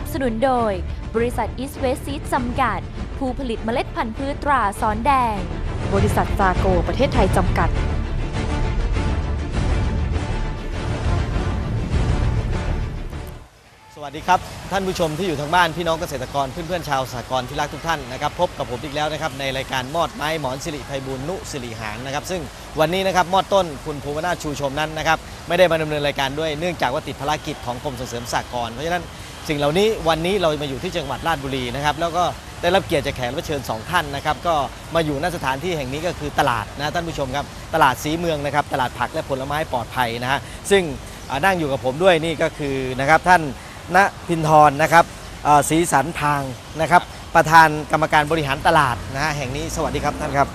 รช่วงที่1สนับสนุนโดย บริษัท East West Seed จำกัด ผู้ผลิตเมล็ดพันธุ์พืชตราสอนแดง บริษัทซาโกประเทศไทยจำกัด สวัสดีครับ ท่านผู้ชมที่อยู่ทางบ้านพี่น้องเกษตรกรเพื่อนๆชาวสหกรณ์ที่รักทุกท่านนะครับพบกับผมอีกแล้วนะครับในรายการมอดไม้หมอนสิริไพบูลย์นุสิริหารนะครับซึ่งวันนี้นะครับมอดต้นคุณภูวนาถชูชมนั้นนะครับไม่ได้มาดำเนินรายการด้วยเนื่องจากว่าติดภารกิจของกรมส่งเสริมสหกรณ์เพราะฉะนั้น สิ่งเหล่านี้วันนี้เรามาอยู่ที่จังหวัดราชบุรีนะครับแล้วก็ได้รับเกียรติจากแขกรับเชิญสองท่านนะครับก็มาอยู่ณสถานที่แห่งนี้ก็คือตลาดนะท่านผู้ชมครับตลาดสีเมืองนะครับตลาดผักและผลไม้ปลอดภัยนะฮะซึ่งนั่งอยู่กับผมด้วยนี่ก็คือนะครับท่านณพินทรนะครับเอ่อศรีสันพางนะครับประธานกรรมการบริหารตลาดนะฮะแห่งนี้สวัสดีครับท่านครับ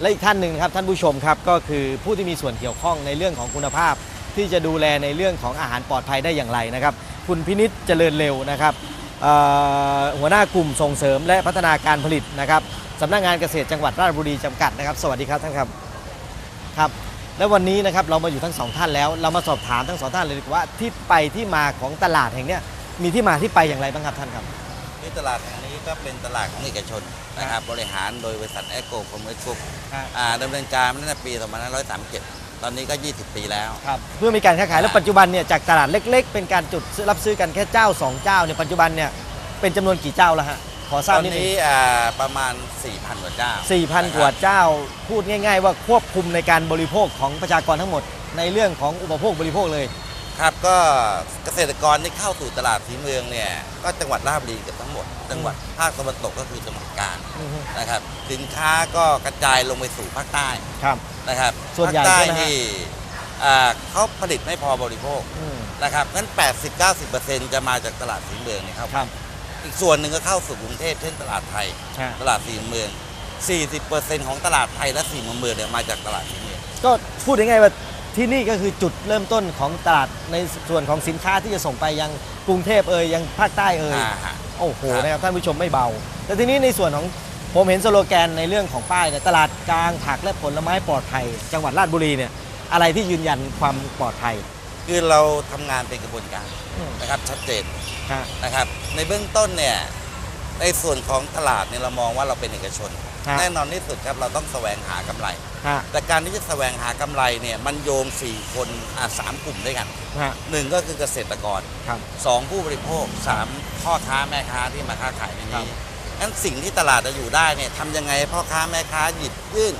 และอีกท่านหนึ่งครับท่านผู้ชมครับก็คือผู้ที่มีส่วนเกี่ยวข้องในเรื่องของคุณภาพที่จะดูแลในเรื่องของอาหารปลอดภัยได้อย่างไรนะครับ คุณพินิษเจริญเร็วนะครับเอ่อหัวหน้ากลุ่มส่งเสริมและพัฒนาการผลิตนะครับสำนักงานเกษตรจังหวัดราชบุรีจำกัดนะครับ สวัสดีครับท่านครับครับ และวันนี้นะครับเรามาอยู่ทั้งสองท่านแล้ว เรามาสอบถามทั้งสองท่านเลยดีกว่าที่ไปที่มาของตลาดแห่งเนี้ยมีที่มาที่ไปอย่างไรบ้างครับท่านครับที่ตลาดแห่งนี้ก็เป็นตลาดของเอกชนนะครับบริหารโดยบริษัทแอโกคอมเมอร์กรุ๊ปครับดำเนินการมาตั้งแต่ปี 2537 ตอนนี้ก็ 20 ปีแล้ว ครับเพื่อมีการค้าขายแล้วปัจจุบันเนี่ยจากตลาดเล็ก ๆ เป็นการจุดซื้อรับซื้อกันแค่เจ้าสองเจ้าเนี่ยปัจจุบันเนี่ยเป็นจำนวนกี่เจ้าแล้วฮะขอทตราบอนนิดนึงนี้อ่าประมาณ 4,000กว่าเจ้าสี่พันกว่าเจ้า พูดง่าย ๆ ว่าควบคุมในการบริโภคของประชากรทั้งหมด ในเรื่องของอุปโภคบริโภคเลย ครับก็เกษตรกรที่เข้าสู่ตลาดสีเมืองเนี่ยก็จังหวัดราชบุรีเกับทั้งหมด จังหวัดภาคตะวันตกก็คือจังหวัดกาญอือฮึนะครับ สินค้าก็กระจายลงไปสู่ภาคใต้ครับนะครับส่วนใหญ่ภาคใต้ใช่ไหมฮะนี่อ่าเขาผลิตไม่พอบริโภคอืมนะครับงั้น 80-90%จะมาจากตลาดสีเมืองเนี่ยครับครับอีกส่วนหนึ่งก็เข้าสู่กรุงเทพเช่นตลาดไทยฮะตลาดสีเมือง 40%ของตลาดไทยและสีเมืองเนี่ยมาจากตลาดสีเมืองก็พูดง่ายๆว่า ที่นี่ก็คือจุดเริ่มต้นของตลาดในส่วนของสินค้าที่จะส่งไปยังกรุงเทพเอ่ยยังภาคใต้เอ่ยอ่าฮะ โอ้โหครับ นะครับท่านผู้ชมไม่เบา แต่ทีนี้ในส่วนของผมเห็นสโลแกนในเรื่องของป้ายเนี่ยตลาดกลางผักและผลไม้ปลอดภัย จังหวัดราชบุรีเนี่ยอะไรที่ยืนยันความปลอดภัยคือเราทำงานเป็นกระบวนการอืมนะครับชัดเจนฮะนะครับ ในเบื้องต้นเนี่ยในส่วนของตลาดเนี่ยเรามองว่าเราเป็นเอกชนฮะ แน่นอนที่สุดครับเราต้องแสวงหากำไรฮะแต่การที่จะแสวงหากำไรเนี่ยมันโยง 4 คนอะสามกลุ่มด้วยกันฮะหนึ่งก็คือเกษตรกรครับสองผู้บริโภคสามพ่อค้าแม่ค้าที่มาค้าขายในครับนี้งั้นสิ่งที่ตลาดจะอยู่ได้เนี่ยทำยังไงให้พ่อค้าแม่ค้าหยิบยื่น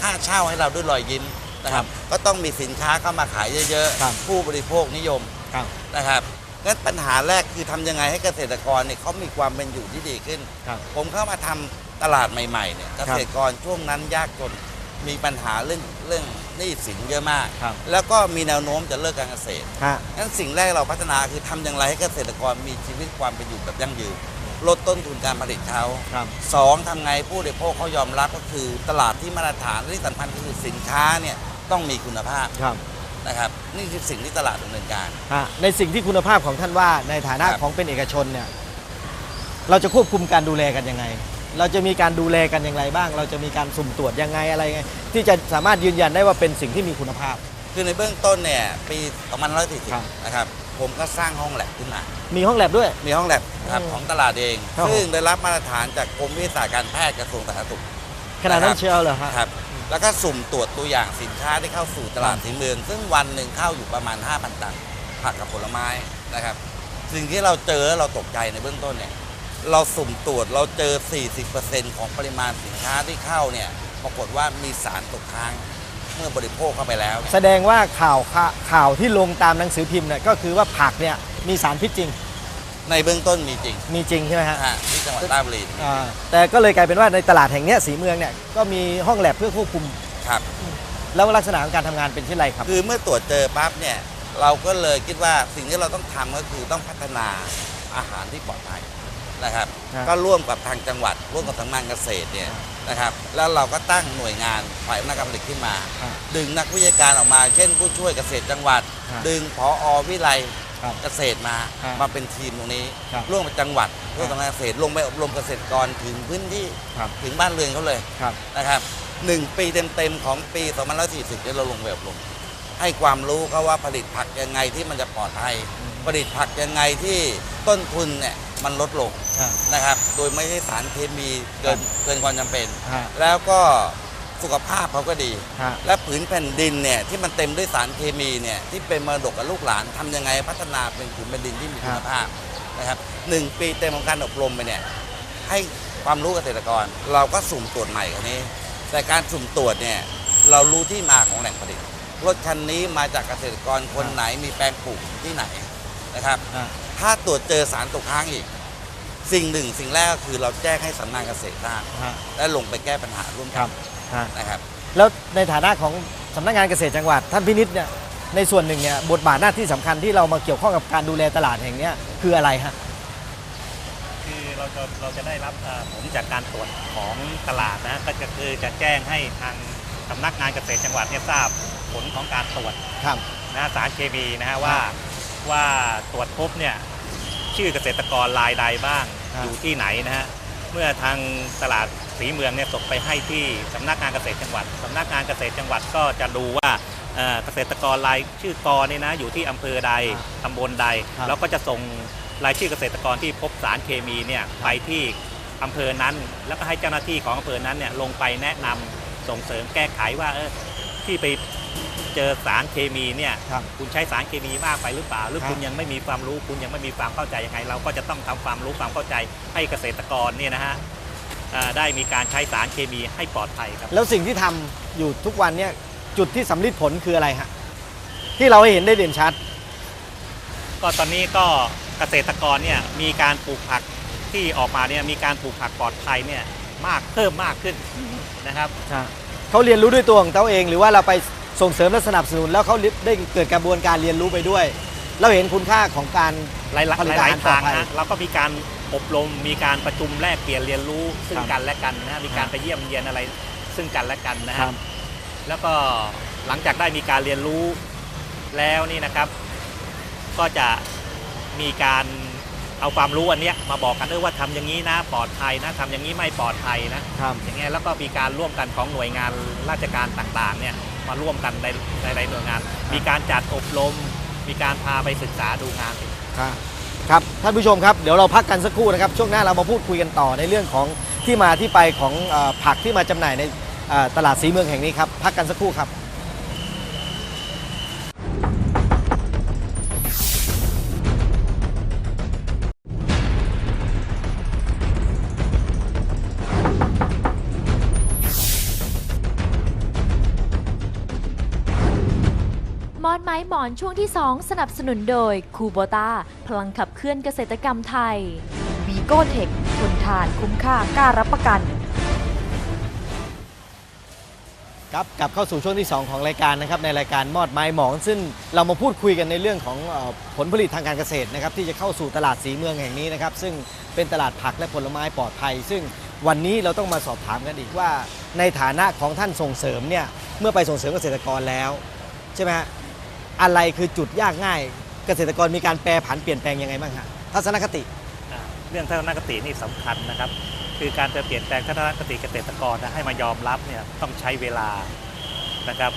ค่าเช่าให้เราด้วยรอยยิ้มนะครับ ก็ต้องมีสินค้าเข้ามาขายเยอะครับๆผู้บริโภคนิยมครับนะครับงั้นปัญหาแรกคือทำยังไงให้เกษตรกรเนี่ยเขามีความเป็นอยู่ที่ดีขึ้นครับผมเข้ามาทำ ตลาดใหม่ๆเนี่ยเกษตรกรช่วงนั้นยากจนมีปัญหาเรื่องเรื่องหนี้สินเยอะมาก ครับแล้วก็มีแนวโน้มจะเลิกการเกษตรฮะ งั้นสิ่งแรกเราพัฒนาคือทำอย่างไรให้เกษตรกรมีชีวิตความเป็นอยู่แบบยั่งยืนลดต้นทุนการผลิตเขาครับ สองทำไงผู้บริโภคเขายอมรับก็คือตลาดที่มาตรฐานและที่สำคัญก็คือสินค้าเนี่ยต้องมีคุณภาพครับนะครับนี่คือสิ่งที่ตลาดดำเนินการ ฮะในสิ่งที่คุณภาพของท่านว่าในฐานะครับ ของเป็นเอกชนเนี่ยเราจะควบคุมการดูแลกันยังไง เราจะมีการดูแลกันอย่างไรบ้าง เราจะมีการสุ่มตรวจยังไงอะไรไงที่จะสามารถยืนยันได้ว่าเป็นสิ่งที่มีคุณภาพ คือในเบื้องต้นเนี่ยปีครับ 2540นะครับผมก็สร้างห้องแลบขึ้นมา มีห้องแลบด้วย มีห้องแลบครับอืมของตลาดเอง ครับซึ่งได้รับมาตรฐานจากกรมวิทยาศาสตร์การแพทย์กระทรวงสาธารณสุข ขนาดนั้นนะครับเชียวเหรอฮะครับแล้วก็สุ่มตรวจตัวอย่างสินค้าที่เข้าสู่ตลาดครับสีเมือง ซึ่งวันหนึ่งเข้าอยู่ประมาณ 5,000 ตันผักกับผลไม้นะครับ สิ่งที่เราเจอแล้วเราตกใจในเบื้องต้นเนี่ย เราสุ่มตรวจเราเจอ 40%ของปริมาณสินค้าที่เข้าเนี่ยปรากฏว่ามีสารตกค้างเมื่อบริโภคเข้าไปแล้วเนี่ยแสดงว่าข่าวข่าข่าวที่ลงตามหนังสือพิมพ์เนี่ยก็คือว่าผักเนี่ยมีสารพิษจริง ในเบื้องต้นมีจริง มีจริงใช่ไหมฮะฮะที่จังหวัดราชบุรีอ่าแต่ก็เลยกลายเป็นว่าในตลาดแห่งเนี้ยสีเมืองเนี่ยก็มีห้องแลบเพื่อควบคุมครับแล้วลักษณะของการทำงานเป็นเช่นไรครับ คือเมื่อตรวจเจอปั๊บเนี่ยเราก็เลยคิดว่าสิ่งที่เราต้องทำก็คือต้องพัฒนาอาหารที่ปลอดภัย นะครับ ครับ ก็ร่วมกับทางจังหวัด ร่วมกับสำนักงานเกษตรเนี่ยนะครับ แล้วเราก็ตั้งหน่วยงานฝ่ายอำนาจการผลิตขึ้นมา ครับ ดึงนักวิทยาการออกมา เช่น ผู้ช่วยเกษตรจังหวัด ครับดึงพออวิไลครับเกษตรมาครับมาเป็นทีมตรงนี้ ครับร่วมกับจังหวัดร่วมกับสำนักงานเกษตรลงไปอบรมเกษตรกรถึงพื้นที่ครับ ถึงบ้านเรือนเขาเลย ครับ นะครับหนึ่งปีเต็ม ๆ ของปี 2540ที่เราลงแบบลง ให้ความรู้เขาว่าผลิตผักยังไงที่มันจะปลอดภัย ผลิตผักยังไงที่ ต้นทุนเนี่ยมันลดลงฮะนะครับ โดยไม่ใช้สารเคมีเกินเกินความจำเป็นฮะแล้วก็สุขภาพเขาก็ดีฮะและผืนแผ่นดินเนี่ยที่มันเต็มด้วยสารเคมีเนี่ยที่เป็นมรดกกับลูกหลานทำยังไงพัฒนาเป็นผืนแผ่นดินที่มีคุณภาพนะครับหนึ่งปีเต็มของการอบรมไปเนี่ยให้ความรู้เกษตรกร เราก็สุ่มตรวจใหม่กันนี้ แต่การสุ่มตรวจเนี่ยเรารู้ที่มาของแหล่งผลิตรถคันนี้มาจากเกษตรกรคนไหนมีแปลงปลูกที่ไหนนะครับฮะ ถ้าตรวจเจอสารตกค้างอีก สิ่งหนึ่งสิ่งแรกก็คือเราแจ้งให้สำนักงานเกษตรทราบฮะและลงไปแก้ปัญหาร่วมคกัรันบฮะนะครับ แล้วในฐานะของสำนักงานเกษตรจังหวัด ท่านพินิษเนี่ยในส่วนหนึ่งเนี่ยบทบาทหน้าที่สำคัญที่เรามาเกี่ยวข้องกับการดูแลตลาดแห่งเนี้ยคืออะไรฮะ คือเราจะเราจะได้รับเอ่อผลจากการตรวจของตลาดนะฮะก็จะคือจะแจ้งให้ทางสำนักงานเกษตรจังหวัดเนี่ยทราบผลของการตรวจครับ นะฮะสารเคมีนะฮะว่า ว่าตรวจพบเนี่ยชื่อเกษตรกรรายใดบ้างครับอยู่ที่ไหนนะฮะเมื่อทางตลาดสีเมืองเนี่ยส่งไปให้ที่สำนักงานเกษตรจังหวัดสำนักงานเกษตรจังหวัดก็จะดูว่าเอ่อเกษตรกรรายชื่อกอนี่นะอยู่ที่อำเภอใดตำบลใด ครับ แล้วก็จะส่งรายชื่อเกษตรกรที่พบสารเคมีเนี่ยไปที่อำเภอนั้น แล้วก็ให้เจ้าหน้าที่ของอำเภอนั้นเนี่ยลงไปแนะนำส่งเสริมแก้ไขว่าเออที่ไป เจอสารเคมีเนี่ยครับ คุณใช้สารเคมีมากไปหรือเปล่า หรือครับคุณยังไม่มีความรู้ คุณยังไม่มีความเข้าใจยังไง เราก็จะต้องทำความรู้ความเข้าใจให้เกษตรกรเนี่ยนะฮะเอ่อได้มีการใช้สารเคมีให้ปลอดภัยครับ แล้วสิ่งที่ทำอยู่ทุกวันเนี่ยจุดที่สำลิดผลคืออะไรฮะที่เราให้เห็นได้เด่นชัด ก็ตอนนี้ก็เกษตรกรเนี่ยมีการปลูกผักที่ออกมาเนี่ยมีการปลูกผักปลอดภัยเนี่ยมากเพิ่มมากขึ้นนะครับ เขาเรียนรู้ด้วยตัวของเขาเอง หรือว่าเราไป ส่งเสริมและสนับสนุนแล้วเขาได้เกิดกระบวนการเรียนรู้ไปด้วย เราเห็นคุณค่าของการหลายๆผลิตหอาลายหารๆทางปลอดภัยนะเราก็มีการอบรมมีการประชุมแลกเปลี่ยนเรียนรู้ซึ่งครับกันและกันนะมีการไปเยี่ยมเยียนอะไรซึ่งกันและกันนะฮะแล้วก็หลังจากได้มีการเรียนรู้แล้วนี่นะครับ ก็จะมีการเอาความรู้อันเนี้ยมาบอกกันด้วยว่าทำอย่างนี้นะปลอดภัยนะทำอย่างนี้ไม่ปลอดภัยนะครับอย่างเงี้ยแล้วก็มีการร่วมกันของหน่วยงานราชการต่างๆเนี่ย มาร่วมกันในในหลายหน่วยงาน มีการจัดอบรม มีการพาไปศึกษาดูงานครับครับท่านผู้ชมครับเดี๋ยวเราพักกันสักครู่นะครับ ช่วงหน้าเรามาพูดคุยกันต่อในเรื่องของที่มาที่ไปของเออผักที่มาจำหน่ายในเอ่อตลาดสีเมืองแห่งนี้ครับ พักกันสักครู่ครับ มอนไม้หมอนช่วงที่ 2 สนับสนุนโดยคูโบตาพลังขับเคลื่อนเกษตรกรรมไทยวีโกเทคทนทานคุ้มค่ากล้ารับประกัน ครับกลับเข้าสู่ช่วงที่ 2 ของรายการนะครับในรายการมอดไม้หมอง ซึ่งเรามาพูดคุยกันในเรื่องของเออผลผลิตทางการเกษตรนะครับที่จะเข้าสู่ตลาดสีเมืองแห่งนี้นะครับซึ่งเป็นตลาดผักและผลไม้ปลอดภัย ซึ่งวันนี้เราต้องมาสอบถามกันอีกว่า ในฐานะของท่านส่งเสริมเนี่ยเมื่อไปส่งเสริมเกษตรกรแล้ว ใช่ไหมฮะ อะไรคือจุดยากง่าย เกษตรกรมีการแปรผันเปลี่ยนแปลงยังไงบ้างฮะทัศนคติอ่าเรื่องทัศนคตินี่สำคัญนะครับ คือการจะเปลี่ยนแปลงทัศนคติเกษตรกรนะให้มายอมรับเนี่ยต้องใช้เวลานะครับ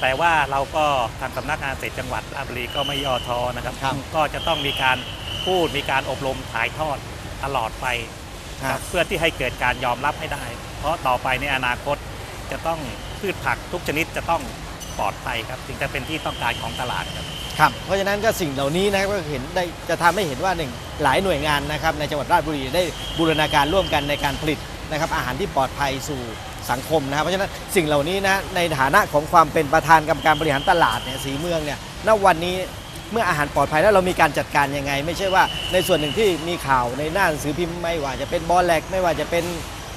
แต่ว่าเราก็ทางสำนักงานเกษตรจังหวัดราชบุรีก็ไม่ย่อท้อนะครับครับก็จะต้องมีการพูดมีการอบรมถ่ายทอดตลอดไป ครับเพื่อที่ให้เกิดการยอมรับให้ได้ เพราะต่อไปในอนาคตจะต้องพืชผักทุกชนิดจะต้อง ปลอดภัยครับถึงจะเป็นที่ต้องการของตลาดครับ ครับ เพราะฉะนั้นก็สิ่งเหล่านี้นะครับก็เห็นได้จะทำให้เห็นว่าหนึ่งหลายหน่วยงานนะครับในจังหวัดราชบุรีได้บูรณาการร่วมกันในการผลิตนะครับอาหารที่ปลอดภัยสู่สังคมนะครับเพราะฉะนั้นสิ่งเหล่านี้นะในฐานะของความเป็นประธานกรรมการบริหารตลาดเนี่ยสีเมืองเนี่ยณวันนี้เมื่ออาหารปลอดภัยแล้วเรามีการจัดการยังไง ไม่ใช่ว่าในส่วนหนึ่งที่มีข่าวในหน้าหนังสือพิมพ์ไม่ว่าจะเป็นบอลแลกไม่ว่าจะเป็น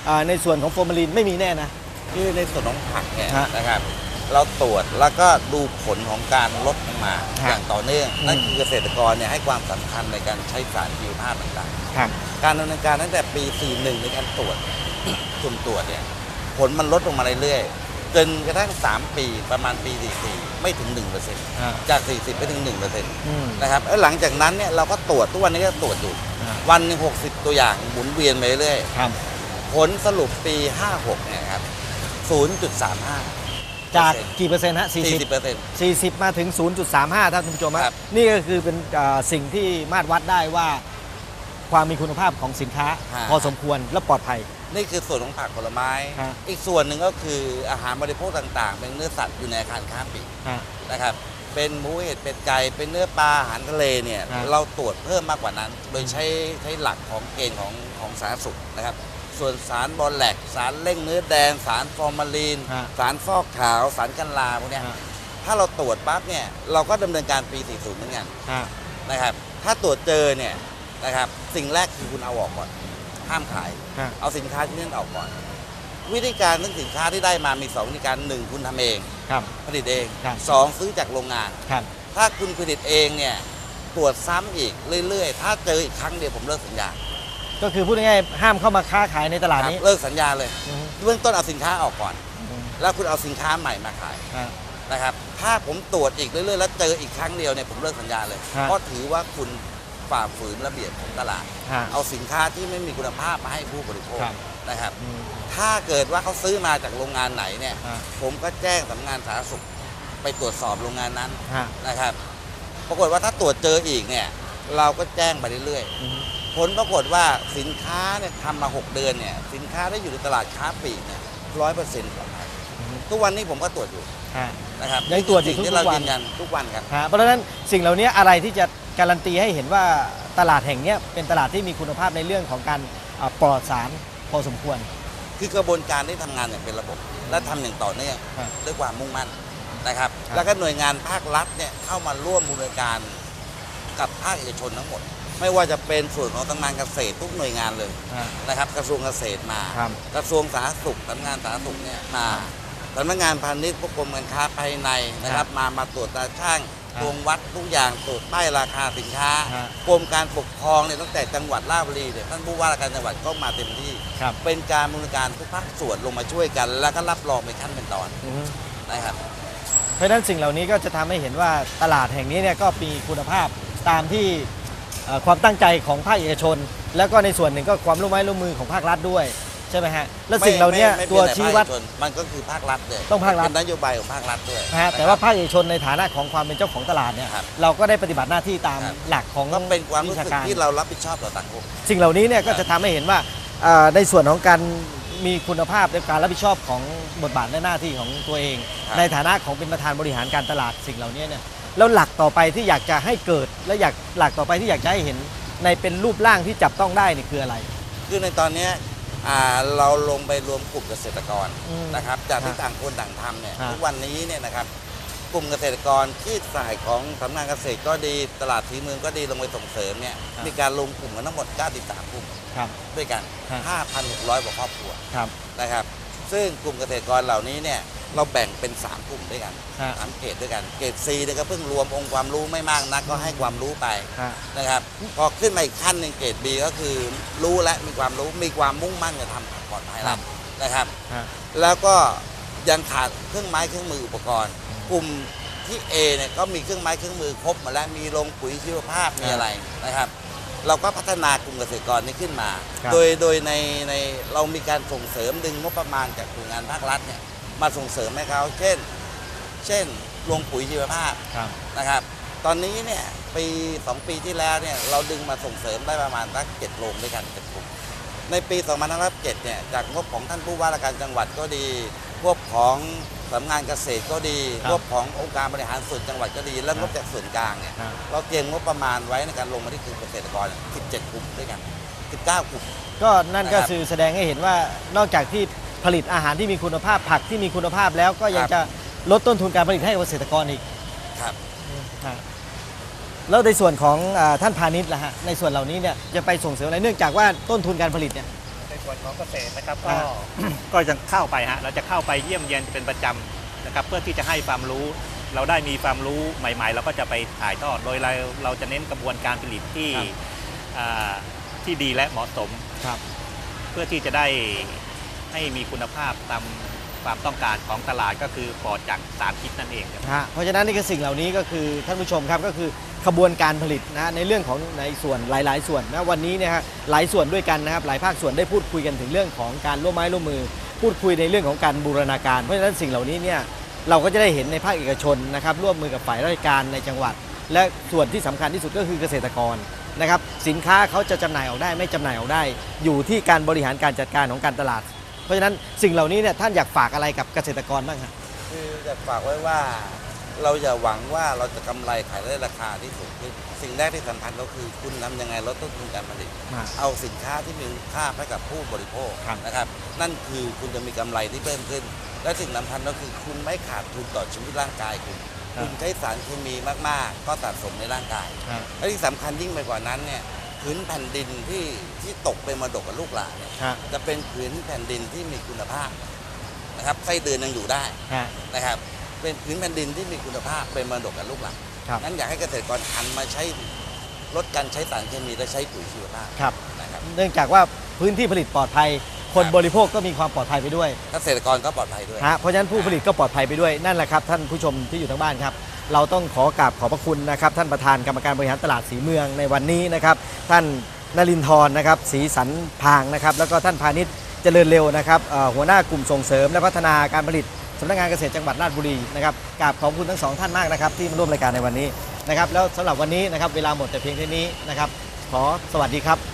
เอ่อในส่วนของฟอร์มาลินไม่มีแน่นะ คือในส่วนของผักเนี่ยฮะนะครับ เราตรวจแล้วก็ดูผลของการลดลงมาฮะอย่างต่อเนื่องอืมนั่นคือเกษตรกรเนี่ยให้ความสำคัญในการใช้สารชีวภาพต่างครับๆการดำเนินการตั้งแต่ปี 41 ในการตรวจสุ่มตรวจเนี่ยผลมันลดลงมาเรื่อยๆจนกระทั่ง 3 ปีประมาณปี 44 ไม่ถึง 1%จาก 40 ไปถึง1%อืมนะครับแล้วหลังจากนั้นเนี่ยเราก็ตรวจทุกวันนี้ก็ตรวจอยู่อ่าวันหนึ่ง60 ตัวอย่างหมุนเวียนไปเรื่อยครับผลสรุปปี 56 เนี่ยครับ 0.35 จากกี่เปอร์เซ็นต์ฮะ40เปอร์เซ็นต์40 40มาถึง 0.35ท่านผู้ชมครัฮะบนี่ก็คือเป็นอ่าสิ่งที่มาตรวัดได้ว่า ความมีคุณภาพของสินค้า พอสมควรและปลอดภัย นี่คือส่วนของผักผลไม้ฮะอีกส่วนหนึ่งก็คืออาหารบริโภคต่างๆ เป็นเนื้อสัตว์อยู่ในอาคารค้าปลีกฮะนะครับเป็นหมูเห็ดเป็ดไก่เป็นเนื้อปลาอาหารทะเลเนี่ยฮะเราตรวจเพิ่มมากกว่านั้น โดยใช้ใช้หลักของเกณฑ์ของของสาธารณสุขนะครับ ส่วนสารบอลแลกสารเร่งเนื้อแดง สารฟอร์มาลีน ฮะสารฟอกขาว สารกันลาพวกเนี้ยฮะ ถ้าเราตรวจปั๊บเนี่ยเราก็ดำเนินการปี 40 เหมือนกันฮะนะครับถ้าตรวจเจอเนี่ยนะครับสิ่งแรกคือคุณเอาออกก่อน ห้ามขาย ฮะเอาสินค้าที่นั่นออกก่อน วิธีการเรื่องสินค้าที่ได้มามี 2 วิธีการหนึ่งคุณทำเอง ครับ ผลิตเองครับ สองซื้อจากโรงงาน ครับ ถ้าคุณผลิตเองเนี่ยตรวจซ้ำอีกเรื่อยๆ ถ้าเจออีกครั้งเดียวผมเลิกสัญญา ก็คือพูดง่ายๆห้ามเข้ามาค้าขายในตลาดครับนี้เลิกสัญญาเลย อือฮึเบื้องต้นเอาสินค้าออกก่อน อืมแล้วคุณเอาสินค้าใหม่มาขายฮะนะครับ ถ้าผมตรวจอีกเรื่อยๆแล้วเจออีกครั้งเดียวเนี่ยผมเลิกสัญญาเลย ฮะ เพราะถือว่าคุณฝ่าฝืนระเบียบของตลาด ฮะ เอาสินค้าที่ไม่มีคุณภาพมาให้ผู้บริโภคครับ นะครับ อืม ถ้าเกิดว่าเขาซื้อมาจากโรงงานไหนเนี่ยฮะ ผมก็แจ้งสำนักงานสาธารณสุขไปตรวจสอบโรงงานนั้นฮะนะครับ ปรากฏว่าถ้าตรวจเจออีกเนี่ยเราก็แจ้งไปเรื่อยอืมๆ ผลปรากฏว่าสินค้าเนี่ยทำมา 6 เดือนเนี่ยสินค้าได้อยู่ในตลาดค้าปลีกเนี่ยร้อยเปอร์เซ็นต์ปลอดภัยอืมทุกวันนี้ผมก็ตรวจอยู่ฮะ นะครับยังตรวจอยู่สิ่งทุกที่เราวัน ยืนยันทุกวันครับ ฮะเพราะฉะนั้นสิ่งเหล่านี้อะไรที่จะการันตีให้เห็นว่าตลาดแห่งเนี้ยเป็นตลาดที่มีคุณภาพในเรื่องของการอ่าปลอดสารพอสมควร คือกระบวนการที่ทำงานอย่างเป็นระบบ และทำอย่างต่อเนื่องครับด้วยความมุ่งมั่นนะครับ ครับ แล้วก็หน่วยงานภาครัฐเนี่ยเข้ามาร่วมบูรณาการกับภาคเอกชนทั้งหมด ไม่ว่าจะเป็นส่วนของทางการเกษตรทุกหน่วยงานเลยฮะนะครับ กระทรวงเกษตรมาครับกระทรวงสาธารณสุขสำนักงานสาธารณสุขเนี่ยมาสำนักงานพาณิชย์พวกกรมการค้าภายในนะครับ มามาตรวจตาช่างครับตรวงวัดทุกอย่างตรวจป้ายราคาสินค้าฮะกรมการปกครองเนี่ยตั้งแต่จังหวัดราชบุรีเนี่ยท่านผู้ว่าราชการจังหวัดก็มาเต็มที่ครับเป็นการบริการทุกภาคส่วนลงมาช่วยกัน แล้วก็รับรองเป็นขั้นเป็นตอนอือฮึนะครับเพราะฉะนั้นสิ่งเหล่านี้ก็จะทำให้เห็นว่าตลาดแห่งนี้เนี่ยก็มีคุณภาพตามที่เอ่อ ความตั้งใจของภาคเอกชน แล้วก็ในส่วนหนึ่งก็ความร่วมไม้ร่วมมือของภาครัฐด้วยใช่ไหมฮะแล้วสิ่งเหล่านี้ไม่ไม่ตัวไม่เป็นชี้วัดภาคเอกชนมันก็คือภาครัฐเลยต้องภาครัฐเป็นนโยบายของภาครัฐด้วยนะฮะนแต่ครับว่าภาคเอกชนในฐานะของความเป็นเจ้าของตลาดเนี่ยครับเราก็ได้ปฏิบัติหน้าที่ตามครับหลักของก็เป็นความรู้สึกชการที่เรารับผิดชอบต่อสังคมสิ่งเหล่านี้เนี่ยก็จะทำให้เห็นว่าเอ่อในส่วนของการมีคุณภาพในการรับผิดชอบของบทบาทและหน้าที่ของตัวเองครับในฐานะของเป็นประธานบริหารการตลาดสิ่งเหล่านี้เนี่ย แล้วหลักต่อไปที่อยากจะให้เกิด และอยากหลักต่อไปที่อยากจะให้เห็นในเป็นรูปร่างที่จับต้องได้นี่คืออะไร คือในตอนเนี้ยอ่าเราลงไปรวมกลุ่มเกษตรกรอืมนะครับ จากที่ฮะต่างคนต่างทำเนี่ยฮะทุกวันนี้เนี่ยนะครับกลุ่มเกษตรกรที่สายของสำนักงานเกษตรก็ดีตลาดทีเมืองก็ดีลงไปส่งเสริมเนี่ยมีการลงกลุ่มกันทั้งหมด 93 กลุ่มครับ ด้วยกันฮะ5,600กว่าครอบครัวครับ นะครับ ซึ่งกลุ่มเกษตรกรเหล่านี้เนี่ย เราแบ่งเป็น 3 กลุ่มด้วยกันฮะ สามเกรดด้วยกัน เกรด C เนี่ยก็เพิ่งรวมองค์ความรู้ไม่มากนักก็ให้ความรู้ไปฮะ นะครับ พอขึ้นมาอีกขั้นหนึ่งเกรด B ก็คือรู้และมีความรู้มีความมุ่งมั่นจะทำปลอดภัยแล้วนะครับ ฮะ แล้วก็ยังขาดเครื่องไม้เครื่องมืออุปกรณ์ กลุ่มที่ A เนี่ยก็มีเครื่องไม้เครื่องมือครบหมาแล้วมีโรงปุ๋ยชีวภาพมีอะไรนะครับ เราก็พัฒนากลุ่มเกษตรกรนี้ขึ้นมา ครับ โดยโดยในในเรามีการส่งเสริมดึงงบประมาณจากหน่วยงานภาครัฐเนี่ย มาส่งเสริมให้เขาเช่น เช่นโรงปุ๋ยชีวภาพครับ นะครับ ตอนนี้เนี่ยปีสองปีที่แล้วเนี่ยเราดึงมาส่งเสริมได้ประมาณสักเจ็ดโรงด้วยกันเจ็ดกลุ่มในปี2557เนี่ยจากงบของท่านผู้ว่าราชการจังหวัดก็ดีงบของสำนักงานเกษตรก็ดีครับงบขององค์การบริหารส่วนจังหวัดก็ดี และงบจากส่วนกลางเนี่ยฮะเราเตรียมงบประมาณไว้ในการลงมาที่กลุ่มเกษตรกร 17 กลุ่มด้วยกัน 19 กลุ่ม ก็นั่นก็นะครับ คือแสดงให้เห็นว่านอกจากที่ ผลิตอาหารที่มีคุณภาพผักที่มีคุณภาพแล้วก็ยังครับจะลดต้นทุนการผลิตให้กับเกษตรกรอีกครับฮะแล้วในส่วนของอาท่านพาณิชย์ล่ะฮะในส่วนเหล่านี้เนี่ยจะไปส่งเสริมอะไรเนื่องจากว่าต้นทุนการผลิตเนี่ยในส่วนของเกษตรนะครับอ่าก็ก็จะเข้าไปฮะเราจะเข้าไปเยี่ยมเยียนเป็นประจำนะครับเพื่อที่จะให้ความรู้ เราได้มีความรู้ใหม่ๆ เราก็จะไปถ่ายทอดโดยเราเราจะเน้นกระบวนการผลิตที่อ่าที่ดีและเหมาะสมครับเพื่อที่จะได้ ให้มีคุณภาพตามความต้องการของตลาดก็คือปลอดจากสารพิษนั่นเองครับฮะเพราะฉะนั้นนี่คือสิ่งเหล่านี้ก็คือท่านผู้ชมครับก็คือขบวนการผลิตนะในเรื่องของในส่วนหลาย ๆ ส่วนนะวันนี้เนี่ยฮะหลายส่วนด้วยกันนะครับหลายภาคส่วนได้พูดคุยกันถึงเรื่องของการร่วมไม้ร่วมมือ พูดคุยในเรื่องของการบูรณาการ เพราะฉะนั้นสิ่งเหล่านี้เนี่ยเราก็จะได้เห็นในภาคเอกชนนะครับร่วมมือกับฝ่ายราชการในจังหวัด และส่วนที่สำคัญที่สุดก็คือเกษตรกรนะครับสินค้าเขาจะจำหน่ายออกได้ไม่จำหน่ายออกได้ อยู่ที่การบริหารการจัดการของการตลาด เพราะฉะนั้นสิ่งเหล่านี้เนี่ยท่านอยากฝากอะไรกับเกษตรกรบ้างครับคือจะฝากไว้ว่าเราอย่าหวังว่าเราจะกำไรขายได้ราคาที่สูงขึ้นสิ่งแรกที่สำคัญก็คือคุณทำยังไงลดต้นทุนการผลิต เอาสินค้าที่มีคุณค่าให้กับผู้บริโภคครับนะครับ นั่นคือคุณจะมีกำไรที่เพิ่มขึ้น และสิ่งสำคัญก็คือคุณไม่ขาดทุนต่อชีวิตร่างกายคุณ คุณใช้สารเคมีมากๆ ก็สะสมในร่างกาย และที่สำคัญยิ่งไปกว่านั้นเนี่ย พื้นแผ่นดินที่ที่ตกเป็นมรดกกับลูกหลานเนี่ยฮะ จะเป็นพื้นแผ่นดินที่มีคุณภาพนะครับไส้เดือนยังอยู่ได้ฮะ นะครับ เป็นพื้นแผ่นดินที่มีคุณภาพเป็นมรดกกับลูกหลานครับ นั้นอยากให้เกษตรกรหันมาใช้ลดการใช้สารเคมีและใช้ปุ๋ยชีวภาพครับ นะครับ เนื่องจากว่าพื้นที่ผลิตปลอดภัย คนครับ บริโภคก็มีความปลอดภัยไปด้วยเกษตรกรก็ปลอดภัยด้วย ฮะเพราะฉะนั้นผู้ผลิตก็ปลอดภัยไปด้วยนั่นแหละครับท่านผู้ชมที่อยู่ทางบ้านครับ เราต้องขอกราบขอบพระคุณนะครับ ท่านประธานกรรมการบริหารตลาดสีเมืองในวันนี้นะครับ ท่านนรินทร์นะครับสีสันพางนะครับ แล้วก็ท่านพาณิชย์เจริญเร็วนะครับหัวหน้ากลุ่มส่งเสริมและพัฒนาการผลิตสำนักงานเกษตรจังหวัดราชบุรีนะครับกราบขอบคุณทั้งสองท่านมากนะครับ ที่มาร่วมรายการในวันนี้นะครับ แล้วสำหรับวันนี้นะครับเวลาหมดแต่เพียงเท่านี้นะครับ ขอสวัสดีครับ